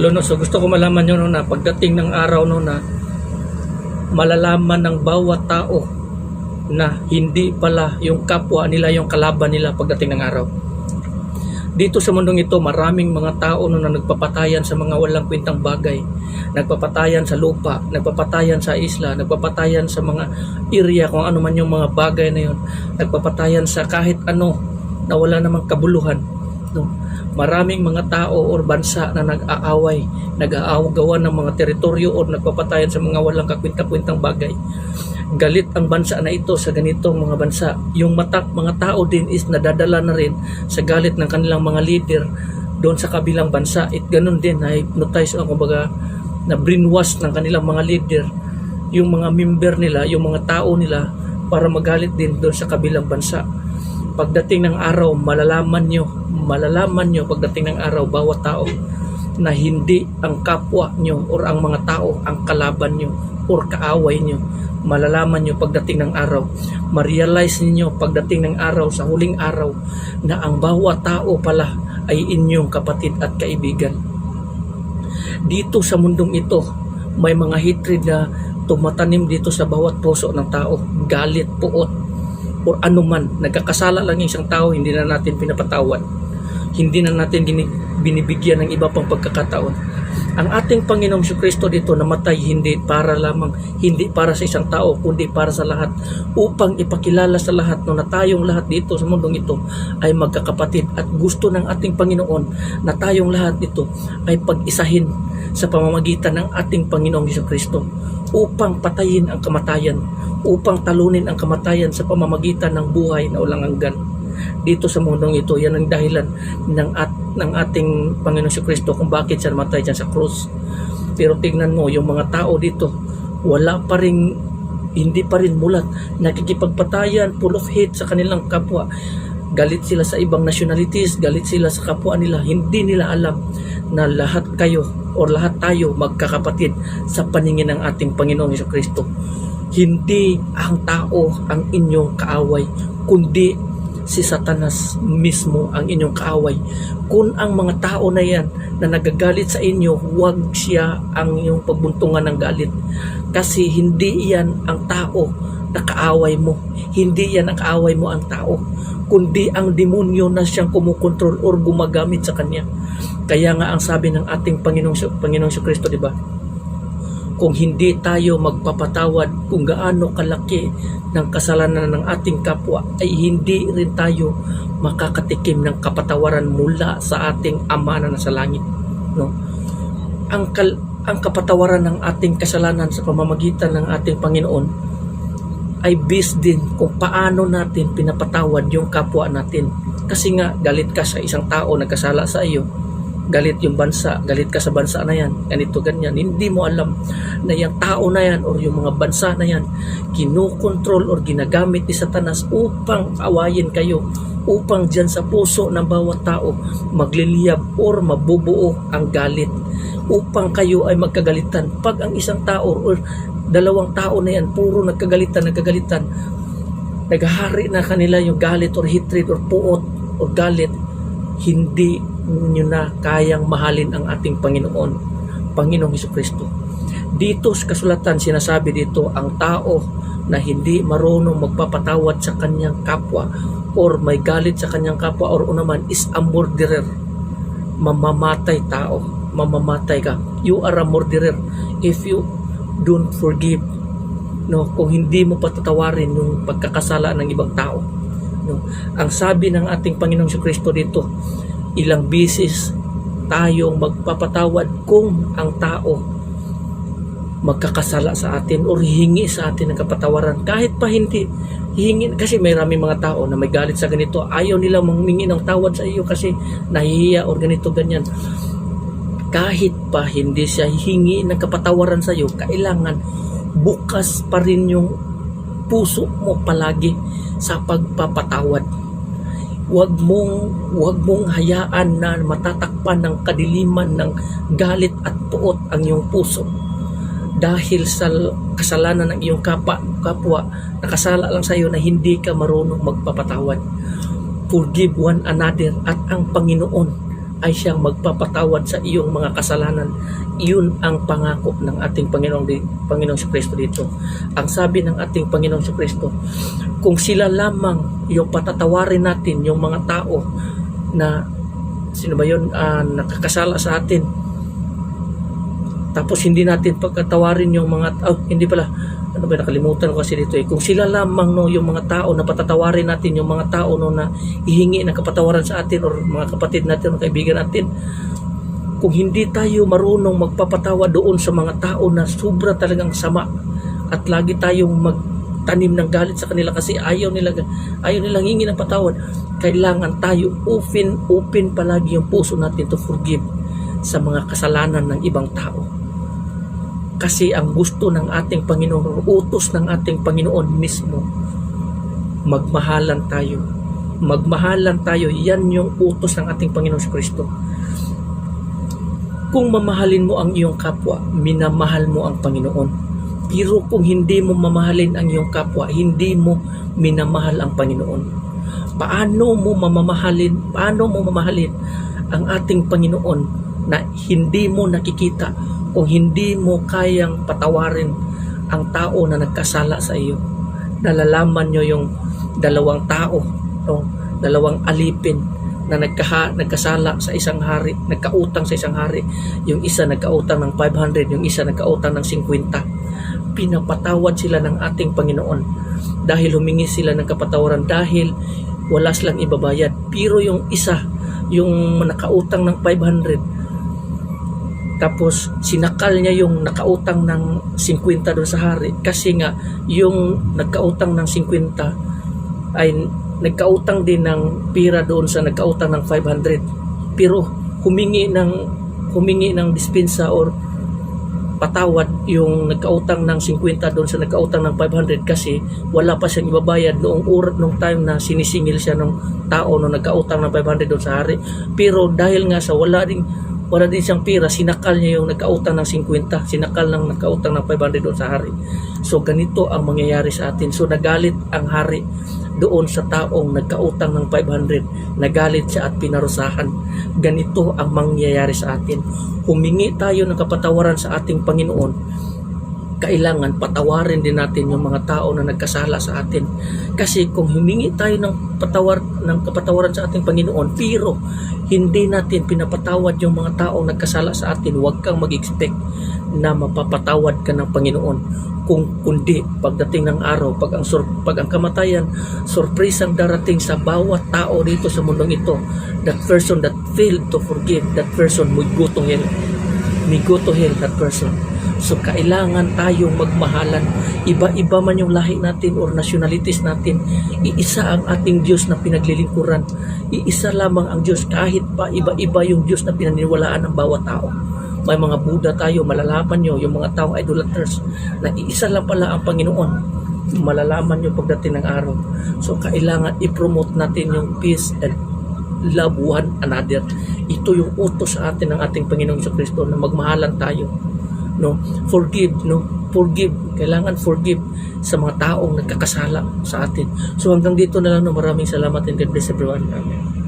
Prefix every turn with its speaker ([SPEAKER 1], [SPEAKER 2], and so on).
[SPEAKER 1] Lono, so gusto ko malaman nyo no, na pagdating ng araw no, na malalaman ng bawat tao na hindi pala yung kapwa nila yung kalaban nila pagdating ng araw. Dito sa mundong ito, maraming mga tao no, na nagpapatayan sa mga walang kwentang bagay. Nagpapatayan sa lupa, nagpapatayan sa isla, nagpapatayan sa mga area kung ano man yung mga bagay na yun. Nagpapatayan sa kahit ano na wala namang kabuluhan. No? Maraming mga tao or bansa na nag-aaway, nag-aawagawan ng mga teritoryo o nagpapatayan sa mga walang kakwinta-kwintang bagay galit ang bansa na ito sa ganitong mga bansa. Yung mata, mga tao din is nadadala na rin sa galit ng kanilang mga leader doon sa kabilang bansa. It ganun din, na hypnotize o kumbaga na brainwash ng kanilang mga leader yung mga member nila, yung mga tao nila para magalit din doon sa kabilang bansa. Pagdating ng araw, malalaman nyo, malalaman nyo pagdating ng araw, bawat tao na hindi ang kapwa nyo or ang mga tao ang kalaban nyo or kaaway nyo. Malalaman nyo pagdating ng araw. Ma-realize ninyo pagdating ng araw sa huling araw na ang bawat tao pala ay inyong kapatid at kaibigan. Dito sa mundong ito may mga hatred na tumatanim dito sa bawat puso ng tao. Galit, puot or anuman. Nagkakasala lang yung isang tao hindi na natin pinapatawad hindi na natin binibigyan ng iba pang pagkakataon. Ang ating Panginoong Hesus Kristo dito namatay hindi para lamang hindi para sa isang tao kundi para sa lahat upang ipakilala sa lahat no, na tayong lahat dito sa mundong ito ay magkakapatid. At gusto ng ating Panginoon na tayong lahat dito ay pag-isahin sa pamamagitan ng ating Panginoong Hesus Kristo upang patayin ang kamatayan upang talunin ang kamatayan sa pamamagitan ng buhay na walang hanggan dito sa mundong ito. Yan ang dahilan ng, at, ng ating Panginoon si Kristo kung bakit siya namatay dyan sa krus. Pero tignan mo, yung mga tao dito, wala pa rin, hindi pa rin mulat. Nakikipagpatayan, full of hate sa kanilang kapwa. Galit sila sa ibang nationalities, galit sila sa kapwa nila. Hindi nila alam na lahat kayo or lahat tayo magkakapatid sa paningin ng ating Panginoong Hesus Kristo. Hindi ang tao ang inyong kaaway, kundi si Satanas mismo ang inyong kaaway. Kung ang mga tao na yan na nagagalit sa inyo, huwag siya ang inyong pagbuntungan ng galit. Kasi hindi yan ang tao na kaaway mo. Hindi yan ang kaaway mo ang tao. Kundi ang demonyo na siyang kumukontrol or gumagamit sa kanya. Kaya nga ang sabi ng ating Panginoong, Panginoong Kristo, di ba? kung hindi tayo magpapatawad kung gaano kalaki ng kasalanan ng ating kapwa ay hindi rin tayo makakatikim ng kapatawaran mula sa ating ama na nasa langit no ang kal ang kapatawaran ng ating kasalanan sa pamamagitan ng ating Panginoon ay based din kung paano natin pinapatawad yung kapwa natin kasi nga galit ka sa isang tao nagkasala sa iyo galit yung bansa, galit ka sa bansa na yan, ganito, ganyan. Hindi mo alam na yung tao na yan or yung mga bansa na yan, kinukontrol or ginagamit ni Satanas upang awayin kayo, upang dyan sa puso ng bawat tao magliliyab or mabubuo ang galit, upang kayo ay magkagalitan. Pag ang isang tao or dalawang tao na yan, puro nagkagalitan, nagkagalitan, naghahari na kanila yung galit or hatred or puot or galit, hindi nyo na kayang mahalin ang ating Panginoon, Panginoong Hesus Kristo. Dito sa kasulatan sinasabi dito ang tao na hindi marunong magpapatawad sa kanyang kapwa or may galit sa kanyang kapwa or unaman is a murderer. Mamamatay tao. Mamamatay ka. You are a murderer if you don't forgive. No, kung hindi mo patatawarin yung pagkakasala ng ibang tao. No, ang sabi ng ating Panginoong Kristo dito, ilang bisis tayong magpapatawad kung ang tao magkakasala sa atin or hingi sa atin ng kapatawaran kahit pa hindi hihingi kasi may rami mga tao na may galit sa ganito ayaw nila mangmingi ng tawad sa iyo kasi nahihiya or ganito ganyan kahit pa hindi siya hingi ng kapatawaran sa iyo kailangan bukas pa rin yung puso mo palagi sa pagpapatawad. Wag mong wag mong hayaan na matatakpan ng kadiliman ng galit at puot ang iyong puso. Dahil sa kasalanan ng iyong kapa, kapwa nakasala lang sa iyo na hindi ka marunong magpapatawad. Forgive one another at ang Panginoon ay siyang magpapatawad sa iyong mga kasalanan. Iyon ang pangako ng ating Panginoong, Panginoong si Kristo dito. Ang sabi ng ating Panginoong si Kristo, kung sila lamang yung patatawarin natin, yung mga tao na sino ba yun, ah, nakakasala sa atin, tapos hindi natin pagkatawarin yung mga oh, hindi pala ano ba nakalimutan ko kasi dito eh. Kung sila lamang no yung mga tao na patatawarin natin yung mga tao no na ihingi ng kapatawaran sa atin or mga kapatid natin o kaibigan natin kung hindi tayo marunong magpapatawa doon sa mga tao na sobra talagang sama at lagi tayong magtanim ng galit sa kanila kasi ayaw nila ayaw nilang hingi ng patawad kailangan tayo open open palagi yung puso natin to forgive sa mga kasalanan ng ibang tao kasi ang gusto ng ating Panginoon, utos ng ating Panginoon mismo, magmahalan tayo. Magmahalan tayo, yan yung utos ng ating Panginoon sa Kristo. Kung mamahalin mo ang iyong kapwa, minamahal mo ang Panginoon. Pero kung hindi mo mamahalin ang iyong kapwa, hindi mo minamahal ang Panginoon. Paano mo mamamahalin, paano mo mamahalin ang ating Panginoon na hindi mo nakikita kung hindi mo kayang patawarin ang tao na nagkasala sa iyo. Nalalaman nyo yung dalawang tao, no? dalawang alipin na nagkaha, nagkasala sa isang hari, nagkautang sa isang hari. Yung isa nagkautang ng 500, yung isa nagkautang ng 50. Pinapatawad sila ng ating Panginoon dahil humingi sila ng kapatawaran dahil wala silang ibabayad. Pero yung isa, yung nakautang ng 500, tapos sinakal niya yung nakautang ng 50 doon sa hari. Kasi nga yung nagkautang ng 50 ay nagkautang din ng pira doon sa nagkautang ng 500 pero humingi ng humingi ng dispensa or patawad yung nagkautang ng 50 doon sa nagkautang ng 500 kasi wala pa siyang ibabayad noong urat nung time na sinisingil siya ng tao nung nagkautang ng 500 doon sa hari. Pero dahil nga sa wala ding wala din siyang pira, sinakal niya yung nagkautang ng 50, sinakal ng nagkautang ng 500 doon sa hari. So ganito ang mangyayari sa atin. So nagalit ang hari doon sa taong nagkautang ng 500, nagalit siya at pinarusahan. Ganito ang mangyayari sa atin. Humingi tayo ng kapatawaran sa ating Panginoon kailangan patawarin din natin yung mga tao na nagkasala sa atin. Kasi kung humingi tayo ng patawar ng kapatawaran sa ating Panginoon, pero hindi natin pinapatawad yung mga tao nagkasala sa atin, huwag kang mag-expect na mapapatawad ka ng Panginoon. Kung kundi pagdating ng araw, pag ang sur, pag ang kamatayan, surprisang darating sa bawat tao dito sa mundong ito. That person that failed to forgive, that person would go to hell. May go to hell that person. So kailangan tayong magmahalan. Iba-iba man yung lahi natin or nationalities natin. Iisa ang ating Diyos na pinaglilingkuran. Iisa lamang ang Diyos kahit pa iba-iba yung Diyos na pinaniniwalaan ng bawat tao. May mga Buddha tayo, malalaman nyo, yung mga taong idolaters, na iisa lang pala ang Panginoon. Malalaman nyo pagdating ng araw. So kailangan i-promote natin yung peace and love one another. Ito yung utos sa atin ng ating Panginoong sa Kristo na magmahalan tayo no? Forgive no? Forgive. Kailangan forgive sa mga taong nagkakasala sa atin. So hanggang dito na lang no? Maraming salamat and God bless everyone. Amen